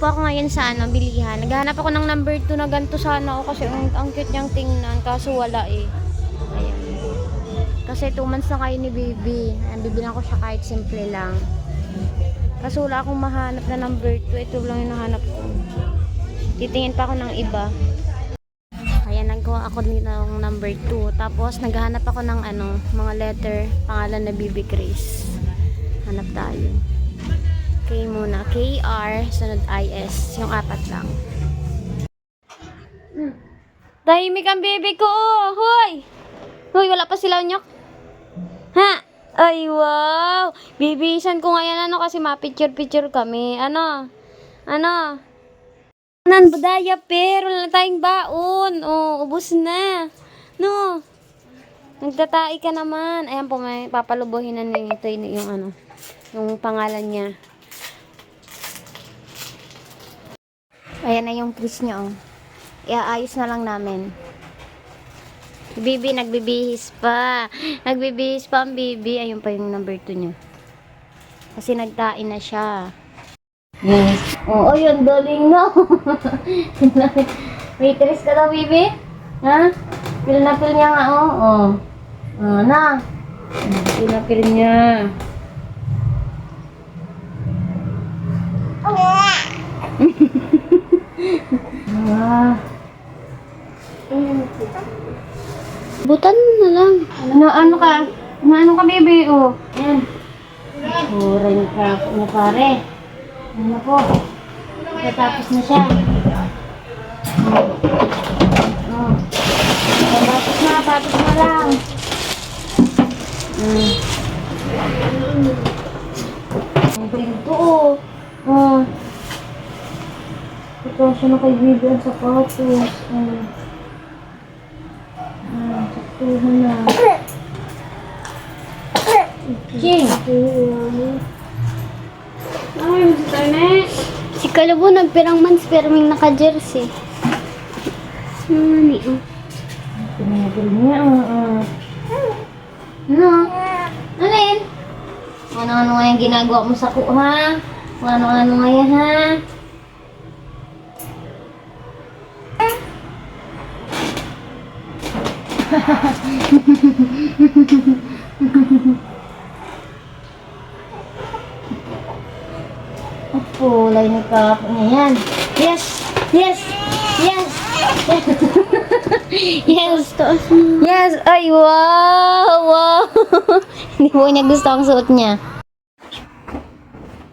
po ako ngayon sa ano, bilihan. Naghahanap ako ng number 2 na ganito sana ako kasi ang, ang cute niyang tingnan. Kaso wala eh. Ayan. Kasi 2 months na kayo ni baby. Ayan, bibilang ko siya kahit simple lang. Kaso wala akong mahanap na number 2. Ito lang yung nahanap ko. Titingin pa ako ng iba. Kaya nagkuha ako ng number 2. Tapos naghahanap ako ng ano, mga letter, pangalan na BB Grace. Hanap tayo. K muna. K-R, sunod I-S. Yung apat lang. Tahimik ang baby ko, oh! Hoy! Hoy, wala pa sila nyok. Ha? Ay, wow! Bibisan ko ngayon ano kasi ma-picture-picture kami. Ano? Ano? Nan badaya pero wala tayong baon. Oh, ubos na. No. Nagtatai ka naman. Ayan po, may papalubuhin na nito yung ano, yung pangalan niya. Ayan na yung quiz niya, oh. Iaayos na lang namin. Bibi, nagbibihis pa. Nagbibihis pa ang Bibi. Ayun pa yung number 2 niya. Kasi nagtain na siya. Yes. Oo, oh, yun. Galing na. Waitress ka daw, Bibi? Ha? Pil na pil niya nga, oh. Oh. Oh, na. Pil na pil niya. Ah. Butan na lang. Ano, ano ka? Ano, ano ka, baby? Oh. Yan. Kuray ka na pare. Ano po? Natapos na siya. Oh. Oh. Tapos na, tapos na lang. Hmm. Ang pinto, oh. Oh. Na kay Bibi ang sapatos. Hmm. Ah, saktuhan na. Ching! Ay, si Tane. Si Kalabo nagpirang pero may naka-jersey. Nani, oh. Pinagil niya, oo. Uh, Ano? Alin? Ano-ano nga yung ginagawa mo sa kuha? Ano-ano nga yan, ha? Opo, lay ni kapo niya yan. Yes! Yes! Yes! yes! Yes! Ay, wow! Wow! Hindi po niya gusto ang suot niya.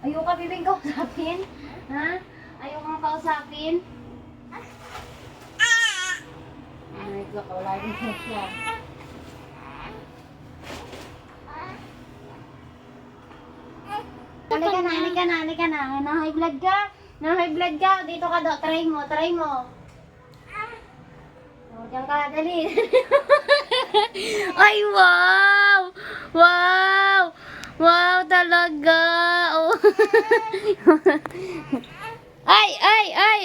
Ayaw ka bibing kausapin? Ha? Ayaw kang kausapin? Wala din siya. Halika na, halika na, halika na. Na high blood ka? Na high blood ka? Dito ka daw. Try mo, try mo. Oh, diyan ka, dali. Ay, wow! Wow! Wow, talaga! Oh. ay, ay, ay!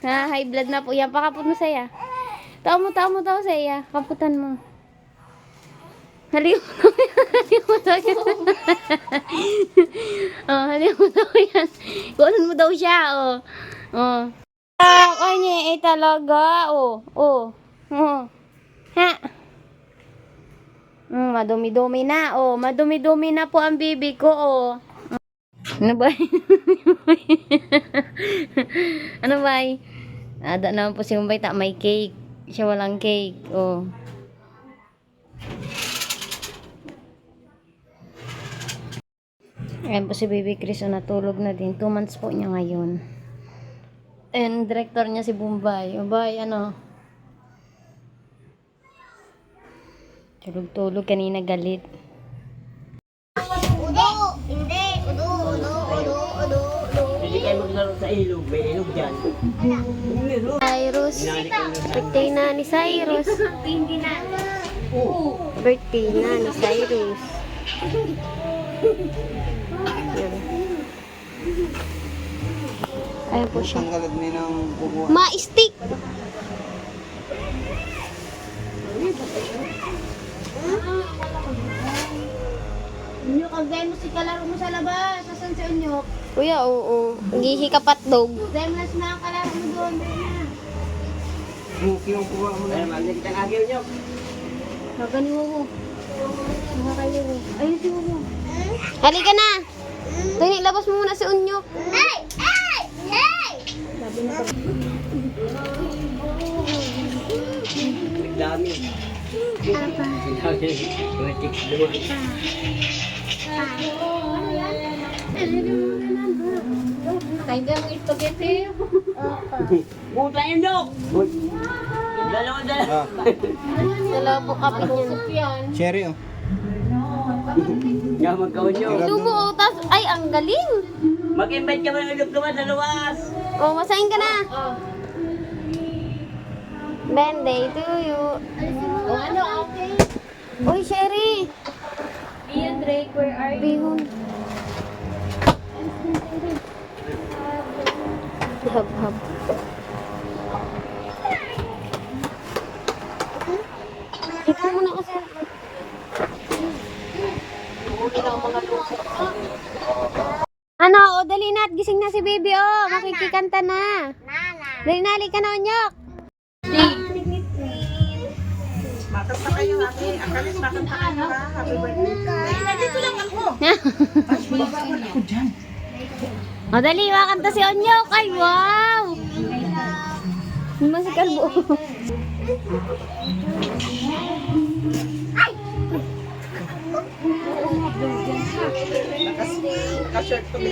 Ha, high blood na po yan. Pakapot mo saya. Tao mo, tao mo, tao saya. Kaputan mo. Haliw mo daw yan. oh, haliw mo daw yan. Kunin mo daw siya, oh. Oh. Ah, kanya, eh talaga, oh. Oh. Oh. Ha? Mm, madumi-dumi na, oh. Madumi-dumi na po ang bibi ko, oh. Ano ba? ano ba? Ada naman po si Mumbai, ta may cake. Siya walang cake, oh. Ayan po si Baby Chris, oh, natulog na din. Two months po niya ngayon. And director niya si Bombay. Bombay, ano? Tulog-tulog, kanina galit. Maglaro sa ilog, may ilog dyan. Cyrus. Birthday na ni Cyrus. Hindi na. Birthday na ni Cyrus. Yan. Ayan po siya. Ang. Ma-stick! Inyo, kagay mo si kalaro mo sa labas. Asan si Unyok? Kuya, oo. Gihi ka patdog. Dahil mas nakakalaro mo doon, Berna. Yung kinukuha mo na. Ay, mali kita agil nyo. Magani mo ko. Nakakayo ko. Ayun si mo. Halika na. Tini, labas mo muna si Unyok. Hey! Hey! Hey! Nagdami. Nagdami. Mga chicks doon. Kain ka ng spaghetti. Puta yun, Dok! Dalawa, dalawa. Dala po kape niyan. Cherry oh. Nga magkawin nyo. Lumuo, tas, ay, ang galing. Mag-invite ka mo ng ulog naman sa luwas. Oh, masahin ka na. Benday to you. Ano, okay? Uy, Sherry. Ian Drake, where are Bihon. Hab, hab. Ikaw muna kasi. Ano, o dali na at gising na si baby, oh. Makikikanta na. Nana. Dali na, halika na, Onyok. Makanta kayo, ate. Akalis, makanta kayo ha. Happy birthday. Nandito lang ako. Bababal ako dyan. O dali, si Onyok. Ay, wow! Masik kalbo. Ka-shirt to me.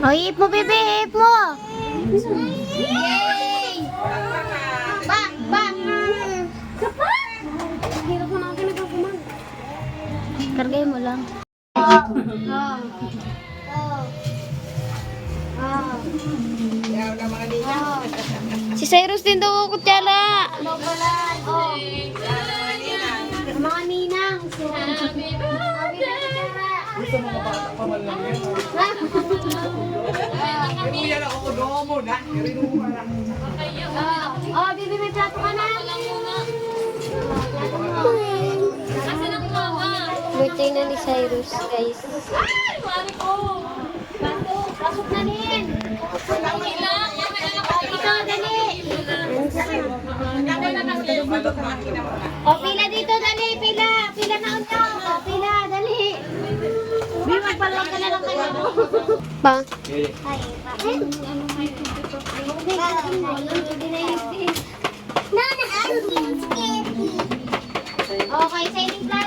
O, hip mo, bebe, hip mo. Yay! Kargay mo lang. Oh. Yaw na mga nina. Si Cyrus din daw ako, pala? Oh. Mga ninang. Happy birthday! Gusto mo mga bata pa man lang yan. Kuya na ako doon mo na. Na. Oh, bibi, may plato ka na. Birthday na ni Cyrus, guys. Pasok na din. Ikaw, dali. O, pila dito, dali. Pila. Pila na unyo. O, pila, dali. Bi, magpalang ka na lang kayo. Pa. Okay, sa ining plato. Okay,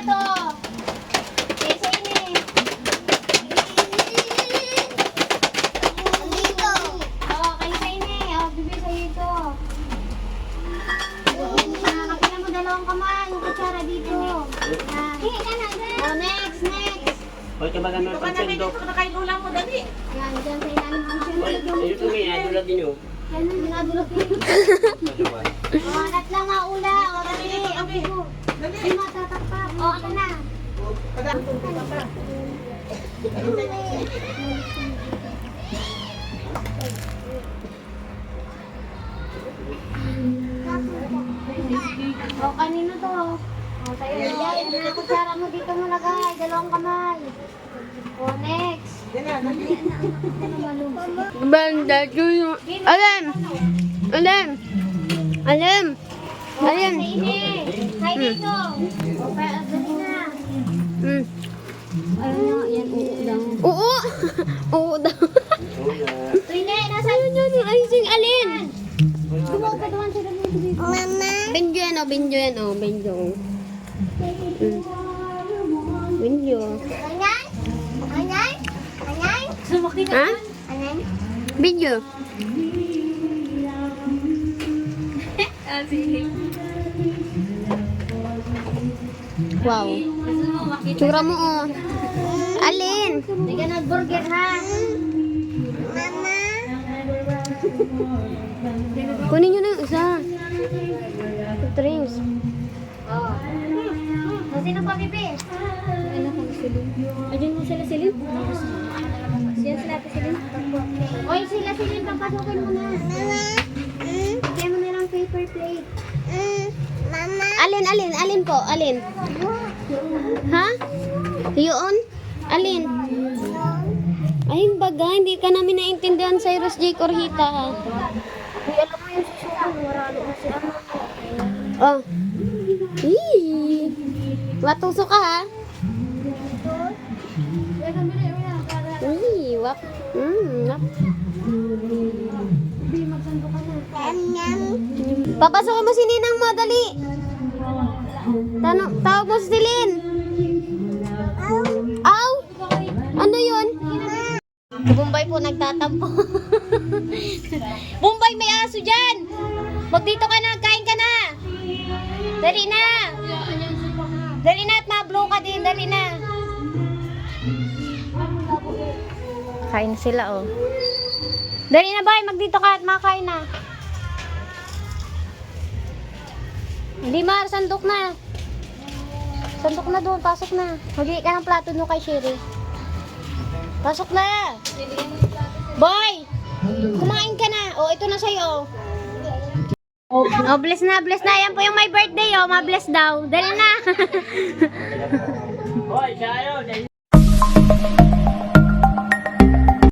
Hoy, kabagan mo ng pansendok. Nakainulang mo dali. Yan, dyan sa ilalim ng Hoy, ayun to may nadulat din yun. Yan ang dinadulot niyo. O, anak lang nga ula. O, dali. Okay. Hindi matatakpak. O, ako na. O, kanino to? O, sa'yo. Yan, yung kutsara mo dito mo lagay. Dalawang kamay. O, next. Banda tuyo. Alam. Alam. Alam. Alam. Hay dito. O, kaya dali na. Hmm. Ayun na, yan, oo lang. Oo. Oo daw. Tuloy, nasa Ayun yun yung icing alin. Gumawa ka doon. Mama. Benjo yan o. Benjo yan o. Benjo. Hmm. Benjo. Anyan? Anyan? Anyan? Ha? Anyan? Benjo. Wow. Tsura mo oh. Alin? Hindi ka nag-burger ha? Mama. Kunin nyo na yung isa. Drinks. Oh. Sino pa, Bibi? Ayun mo sila silip. Yan sila ate Silin. Oy, sila Silin, papasukin mo na. Mama. Bigyan mo na lang paper plate. Mama. Alin, alin, alin po, alin. Ha? Yun? Alin? Ayun baga, hindi ka namin naintindihan Cyrus J. Corhita. Uy, alam mo yung susunod, marami na si ano. Oh. Eee. Matuso ka ha? Uy, wak. Mm, wak. Papasukin mo si Ninang mo, dali. Tanong, tawag mo si Silin. Aw! Ano yun? Si Bombay po nagtatampo. Bombay, may aso dyan! Huwag ka na, kain ka na! Dali na! Dali na at mablo ka din, dali na! Kain sila oh. Dali na bay, magdito ka at makain na. Hindi mar, sandok na. Sandok na doon, pasok na. Hagi ka ng plato no kay Sherry. Pasok na! Boy! Kumain ka na. O, ito na sa'yo. Oh, bless na, bless na. Yan po yung my birthday, oh. Ma-bless daw. Dali na. Hoy, yun.